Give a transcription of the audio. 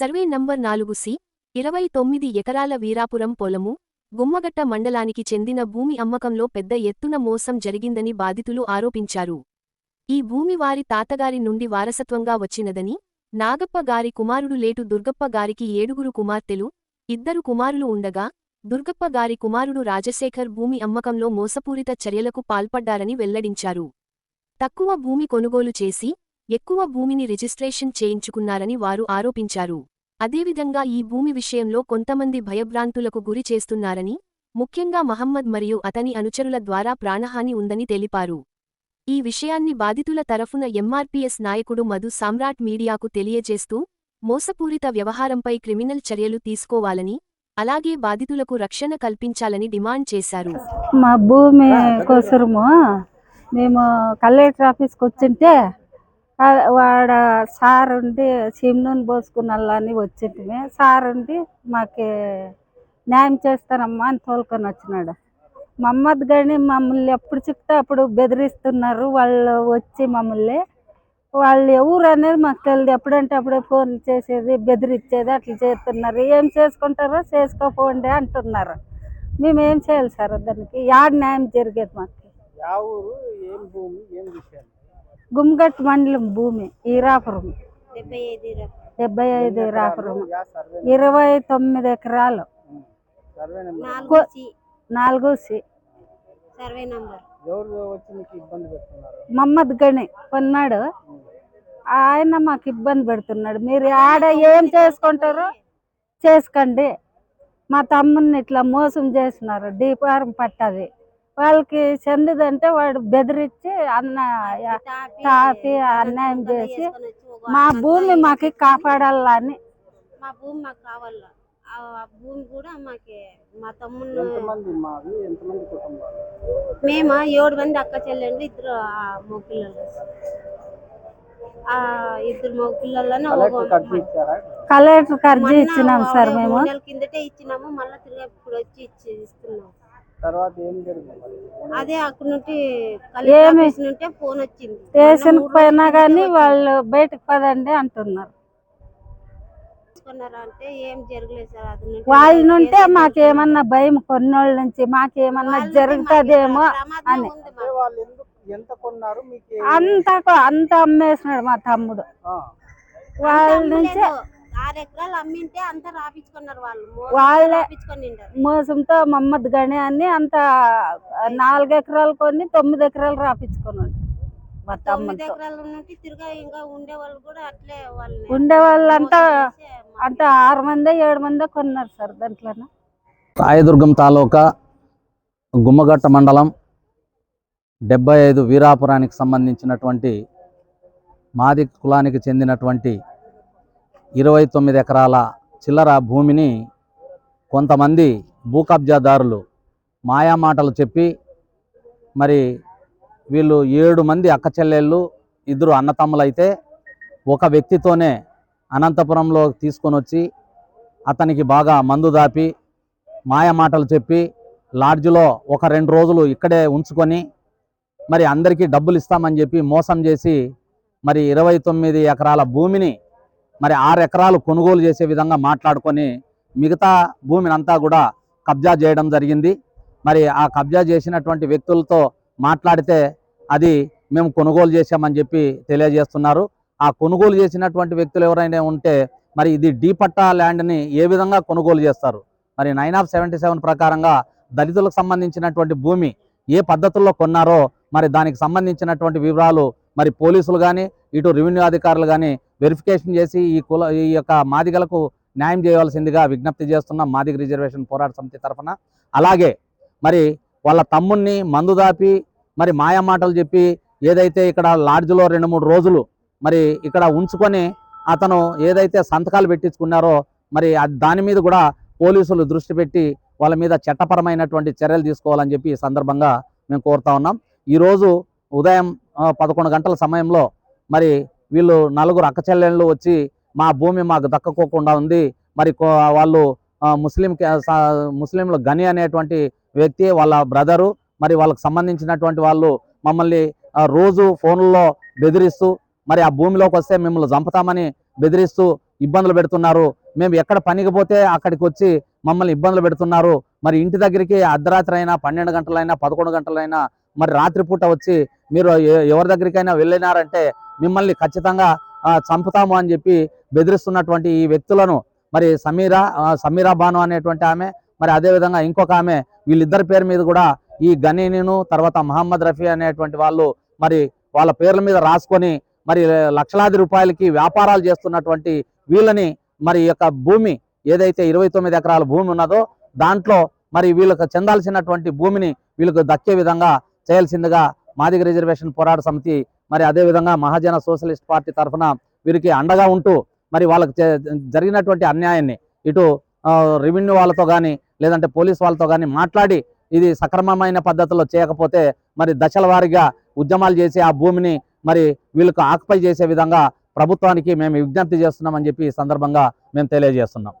Survey number నాలుగు C ఇరవై తొమ్మిది ఎకరాల వీరాపురం పొలము గుమ్మగట్ట మండలానికి చెందిన భూమి అమ్మకంలో పెద్ద ఎత్తున మోసం జరిగిందని బాధితులు ఆరోపించారు. ఈ భూమి వారి తాతగారి నుండి వారసత్వంగా వచ్చినదని నాగప్ప గారి కుమారుడు లేటు దుర్గప్ప గారికి ఏడుగురు కుమార్తెలు ఇద్దరు కుమారులు ఉండగా దుర్గప్ప గారి కుమారుడు రాజశేఖర్ భూమి అమ్మకంలో మోసపూరిత చర్యలకు పాల్పడ్డారని వెల్లడించారు. తక్కువ భూమి కొనుగోలు చేసి ఎక్కువ భూమిని రిజిస్ట్రేషన్ చేయించుకున్నారని వారు ఆరోపించారు. అదేవిధంగా ఈ భూమి విషయంలో కొంతమంది భయభ్రాంతులకు గురి చేస్తున్నారని ముఖ్యంగా మహమ్మద్ మరియు అతని అనుచరుల ద్వారా ప్రాణహాని ఉందని తెలిపారు. ఈ విషయాన్ని బాధితుల తరఫున ఎంఆర్పీఎస్ నాయకుడు మధు సామ్రాట్ మీడియాకు తెలియజేస్తూ మోసపూరిత వ్యవహారంపై క్రిమినల్ చర్యలు తీసుకోవాలని అలాగే బాధితులకు రక్షణ కల్పించాలని డిమాండ్ చేశారు. మా భూమి కోసరము మేము కలెక్టర్ ఆఫీస్కి వచ్చింటే వాడ సార్ ఉండి సిమ్నూన్ పోసుకున్నాళ్ళని వచ్చింటిమి. సార్ ఉండి మాకు న్యాయం చేస్తానమ్మా అని తోలుకొని వచ్చినాడు. మమ్మద్ కానీ మమ్మల్ని ఎప్పుడు చెప్తే అప్పుడు బెదిరిస్తున్నారు. వాళ్ళు వచ్చి మమ్మల్ని వాళ్ళు ఎవరు అనేది మాకు తెలియదు ఎప్పుడంటే అప్పుడే ఫోన్ చేసేది బెదిరిచ్చేది అట్లా చేస్తున్నారు. ఏం చేసుకుంటారో చేసుకోపోండి అంటున్నారు. మేము ఏం చేయాలి సార్ దానికి? యాడ్ న్యాయం జరిగేది మాకు? గుమ్గట్ మండలం భూమి ఈరాపురం. డెబ్బై ఐదు ఈరాపురం. ఇరవై తొమ్మిది ఎకరాలు. సర్వే నెంబర్ నాలుగు సి. నాలుగు సి. సర్వే నంబర్ ఎవరు వచ్చి మీకు ఇబ్బంది పెడుతున్నారు? మమ్మద్ గని కొన్నాడు ఆయన మాకు ఇబ్బంది పెడుతున్నాడు. మీరు ఆడ ఏం చేసుకుంటారో చేసుకోండి. మా తమ్ముని ఇట్లా మోసం చేసినారు డీపారం పట్టది. వాళ్ళకి చెందిదంటే వాడు బెదిరించి అన్న తాపి అన్యాయం చేసి మా భూమి మాకు కాపాడాలని. మా భూమి మాకు కావాల? ఆ భూమి కూడా మాకి మా తమ్ముడు మేము? ఏడు మంది అక్క చెల్లెండ్లు ఇద్దరు ఆ మగ పిల్లలు ఆ ఇద్దరు మగ పిల్లలని కలెక్టర్ అర్జీ ఇచ్చినాం సార్ మేము. కిందటే ఇచ్చినాము మళ్ళీ తిరిగి ఇప్పుడు వచ్చి ఇచ్చి ఇస్తున్నాం. తర్వాత ఏం జరిగింది? అదే అక్కడ నుండి ఏమి? నుంటే ఫోన్ వచ్చింది స్టేషన్ పోయినా కానీ వాళ్ళు బయటకు పదండి అంటున్నారు తీసుకున్నారా అంటే ఏం జరగలేదు సార్ అది నుండి వాళ్ళ నుంటే. మాకేమన్నా భయం కొన్నోళ్ళ నుంచి మాకేమన్నా జరుగుతుందేమో అని. ఉంది అంటే మాకు. వాళ్ళు ఎందుకు ఎంత కొన్నారు మీకు ఏ- అంతా అంత అమ్మేసినాడు మా తమ్ముడు ఆ, వాళ్ళ అంత నుంచి అమ్మలేదు. ఆరు ఎకరాలు అమ్మింటే అంతా రాపించుకున్నారు వాళ్ళు. మోసంతో వాళ్ళే-. మోసంతో మమ్మద్ గని అని అంత నాలుగు ఎకరాలు కొని తొమ్మిది ఎకరాలు రాపించుకున్నాడు మా తొమ్మిది తమ్ముడితో ఎకరాల నుండి తిరిగా ఇంకా ఉండే వాళ్ళు కూడా అట్లే వాళ్ళని ఉండే వాళ్ళంతా మోసం చేసి మా- అంత ఆరు మంది ఏడు మంది కొన్నారు సార్ దాంట్లో రాయదుర్గం తాలూకా గుమ్మగట్ట మండలం డెబ్బై ఐదు వీరాపురానికి సంబంధించినటువంటి మాది కులానికి చెందినటువంటి ఇరవై తొమ్మిది ఎకరాల చిల్లర భూమిని కొంతమంది భూ కబ్జాదారులు మాయామాటలు చెప్పి మరి వీళ్ళు ఏడు మంది అక్క చెల్లెళ్ళు ఇద్దరు అన్నతమ్ములైతే ఒక వ్యక్తితోనే అనంతపురంలో తీసుకొని వచ్చి అతనికి బాగా మందు దాపి మాయమాటలు చెప్పి లాడ్జ్లో ఒక రెండు రోజులు ఇక్కడే ఉంచుకొని మరి అందరికీ డబ్బులు ఇస్తామని చెప్పి మోసం చేసి మరి ఇరవై తొమ్మిది ఎకరాల భూమిని మరి ఆరు ఎకరాలు కొనుగోలు చేసే విధంగా మాట్లాడుకొని మిగతా భూమిని అంతా కూడా కబ్జా చేయడం జరిగింది. మరి ఆ కబ్జా చేసినటువంటి వ్యక్తులతో మాట్లాడితే అది మేము కొనుగోలు చేశామని చెప్పి తెలియజేస్తున్నారు. ఆ కొనుగోలు చేసినటువంటి వ్యక్తులు ఎవరైనా ఉంటే మరి ఇది డీ పట్టా ల్యాండ్ని ఏ విధంగా కొనుగోలు చేస్తారు? మరి నైన్ ఆఫ్ సెవెంటీ సెవెన్ ప్రకారంగా దళితులకు సంబంధించినటువంటి భూమి ఏ పద్ధతుల్లో కొన్నారో మరి దానికి సంబంధించినటువంటి వివరాలు మరి పోలీసులు కానీ ఇటు రెవెన్యూ అధికారులు కానీ వెరిఫికేషన్ చేసి ఈ కుల ఈ యొక్క మాదిగలకు న్యాయం చేయవలసిందిగా విజ్ఞప్తి చేస్తున్నాం మాదిగ రిజర్వేషన్ పోరాట సమితి తరఫున. అలాగే మరి వాళ్ళ తమ్ముణ్ణి మందు దాపి మరి మాయా మాటలు చెప్పి ఏదైతే ఇక్కడ లాడ్జ్లో రెండు మూడు రోజులు మరి ఇక్కడ ఉంచుకొని అతను ఏదైతే సంతకాలు పెట్టించుకున్నారో మరి అది- దాని మీద కూడా పోలీసులు దృష్టి పెట్టి వాళ్ళ మీద చట్టపరమైనటువంటి చర్యలు తీసుకోవాలని చెప్పి ఈ సందర్భంగా మేము కోరుతా ఉన్నాం. ఈరోజు ఉదయం పదకొండు గంటల సమయంలో మరి వీళ్ళు నలుగురు అక్కచెల్లెళ్ళు వచ్చి మా భూమి మాకు దక్కకోకుండా ఉంది. మరి కో- వాళ్ళు ముస్లిం సా- ముస్లింలు గని అనేటువంటి వ్యక్తి వాళ్ళ బ్రదరు మరి వాళ్ళకి సంబంధించినటువంటి వాళ్ళు మమ్మల్ని రోజు ఫోన్లలో బెదిరిస్తూ మరి ఆ భూమిలోకి వస్తే మిమ్మల్ని చంపుతామని బెదిరిస్తూ ఇబ్బందులు పెడుతున్నారు. మేము ఎక్కడ పనికి పోతే అక్కడికి వచ్చి మమ్మల్ని ఇబ్బందులు పెడుతున్నారు. మరి ఇంటి దగ్గరికి అర్ధరాత్రి అయినా పన్నెండు గంటలైనా పదకొండు గంటలైనా మరి రాత్రిపూట వచ్చి మీరు ఎ- ఎవరి దగ్గరికైనా వెళ్ళినారంటే మిమ్మల్ని ఖచ్చితంగా చంపుతాము అని చెప్పి బెదిరిస్తున్నటువంటి ఈ వ్యక్తులను మరి సమీరా సమీరా బాను అనేటువంటి ఆమె మరి అదేవిధంగా ఇంకొక ఆమె వీళ్ళిద్దరి పేరు మీద కూడా ఈ గనీనిను తర్వాత మహమ్మద్ రఫీ అనేటువంటి వాళ్ళు మరి వాళ్ళ పేర్ల మీద రాసుకొని మరి లక్షలాది రూపాయలకి వ్యాపారాలు చేస్తున్నటువంటి వీళ్ళని మరి యొక్క భూమి ఏదైతే ఇరవై తొమ్మిది ఎకరాల భూమి ఉన్నదో దాంట్లో మరి వీళ్ళకి చెందాల్సినటువంటి భూమిని వీళ్ళకు దక్కే విధంగా చేయాల్సిందిగా మాదిగ రిజర్వేషన్ పోరాట సమితి మరి అదేవిధంగా మహాజన సోషలిస్ట్ పార్టీ తరఫున వీరికి అండగా ఉంటూ మరి వాళ్ళకి జరిగినటువంటి అన్యాయాన్ని ఇటు రెవెన్యూ వాళ్ళతో కానీ లేదంటే పోలీస్ వాళ్ళతో కానీ మాట్లాడి ఇది సక్రమమైన పద్ధతిలో చేయకపోతే మరి దశల వారీగా ఉద్యమాలు చేసి ఆ భూమిని మరి వీళ్ళకు ఆక్యుపై చేసే విధంగా ప్రభుత్వానికి మేము విజ్ఞప్తి చేస్తున్నామని చెప్పి ఈ సందర్భంగా మేము తెలియజేస్తున్నాం.